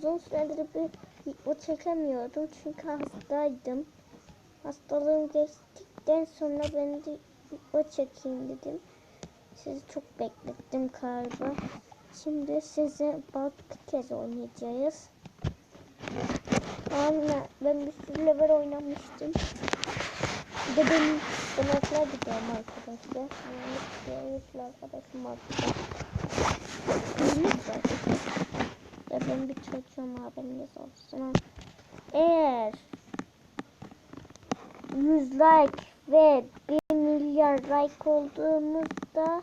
uzun süredir bir video çekemiyordum çünkü hastaydım. Hastalığım geçtikten sonra ben de video çekeyim dedim. Sizi çok beklettim galiba. Şimdi size bak kez oynayacağız. Anne ben bir sürü level oynamıştım. Bir de benim sınıfla gidiyorum arkadaşlar. Yani arkadaşım var. Ya ben bir çocuğum haberiniz olsun. Eğer 100 like ve 1 milyar like olduğumuzda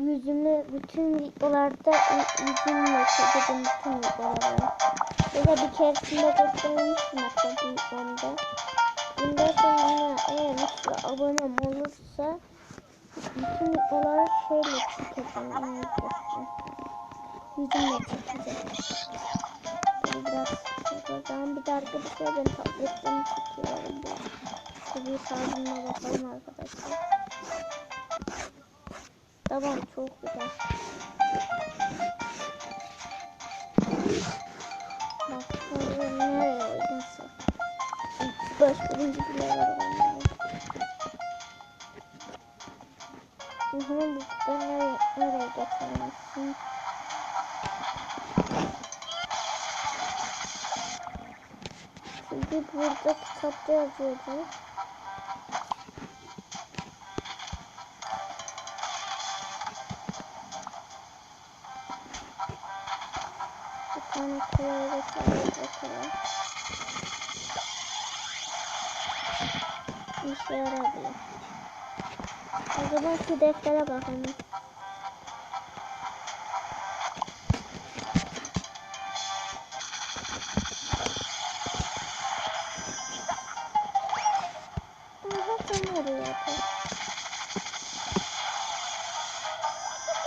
yüzümü bütün videolarda yüzümle çekeceğim bütün videolara. Ya da bir keresinde göstermiştim hatta bir videomda. Bundan sonra eğer işte abonem olursa bütün videoları şöyle çekeceğim. Çekeceğim. Böyle biraz şuradan bir de arkadaşlar ben tabletten çekiyorum bu. İşte bir sağlığına bakalım arkadaşlar. Tamam çok güzel. Bak sonra nereye oynasın? Baş birinci bile var oynayalım. Hemen buradan nereye, nereye geçelim? Çünkü burada kitapta yazıyordu. Bir tane kolayla şöyle bakalım. İşe yaradı. O zaman şu deftere bakalım.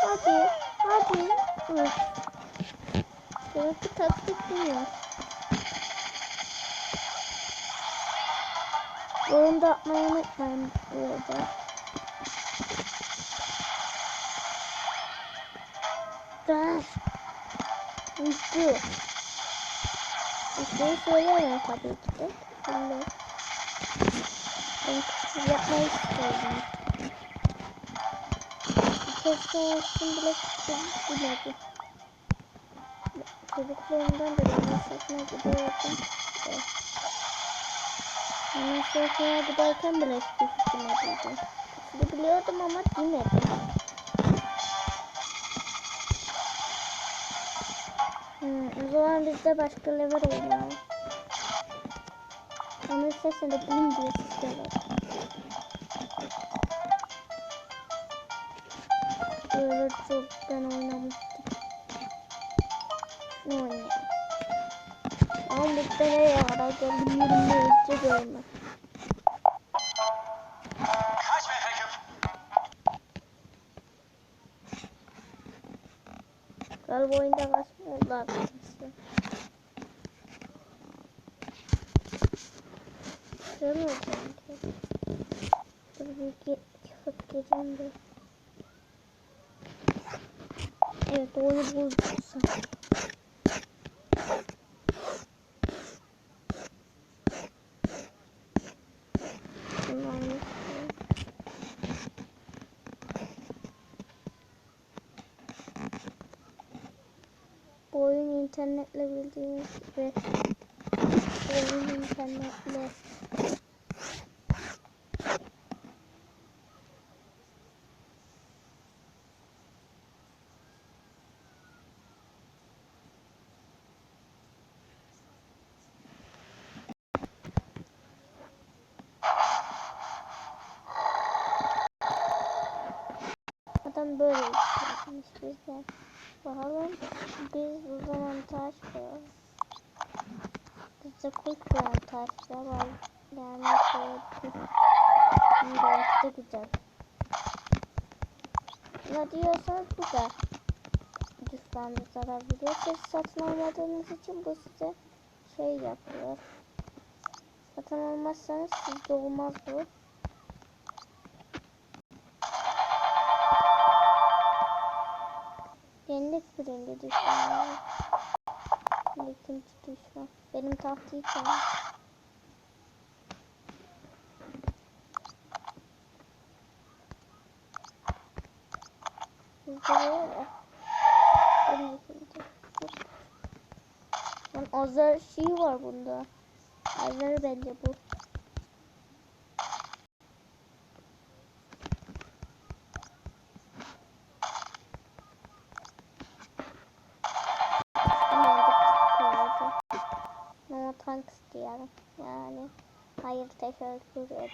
Hadi, hadi. Vur. Burası taktik değil. Onu da atmayı unutmayın burada. Ders. Bitti. Bir şey söyleyemem tabii ki de. Bilmiyorum. Yapmayı istiyorum. Kez olsun bile küfür bilmedi. Çocuklarımdan da ben sesine gidiyordum. Evet. Ben sesine giderken bile hiçbir fikrim yoktu. Küfürü biliyordum ama demedim. Hmm, o zaman biz de başka level oynayalım. Onun sesini de bilim diye. Böyle çok ben oynamıştım. Şunu oynayalım. Ama bu nereye kadar geldim 23'e görme. Kaç metre küp? Galiba oyunda kasma oldu arkadaşlar. Mi sanki? Dur bir çıkıp geleceğim de. Evet. Bundan yok. Bu oyun internetle bildiğiniz gibi bu oyun internetle Adam böyle yapmış bizden. Bakalım biz o zaman taş koyalım. Bizde 40 tane taşlar var. Yani şöyle bir de güzel. Ne diyorsanız bu da düşmanlı zarar veriyor. Siz satın almadığınız için bu size şey yapıyor. Satın almazsanız sizde olmaz bu. Birinci düşmanı. Aa ikinci düşman. Benim tahtayı. Lan azar şey var bunda. Azar bence bu. hayır tekrar kuruyor.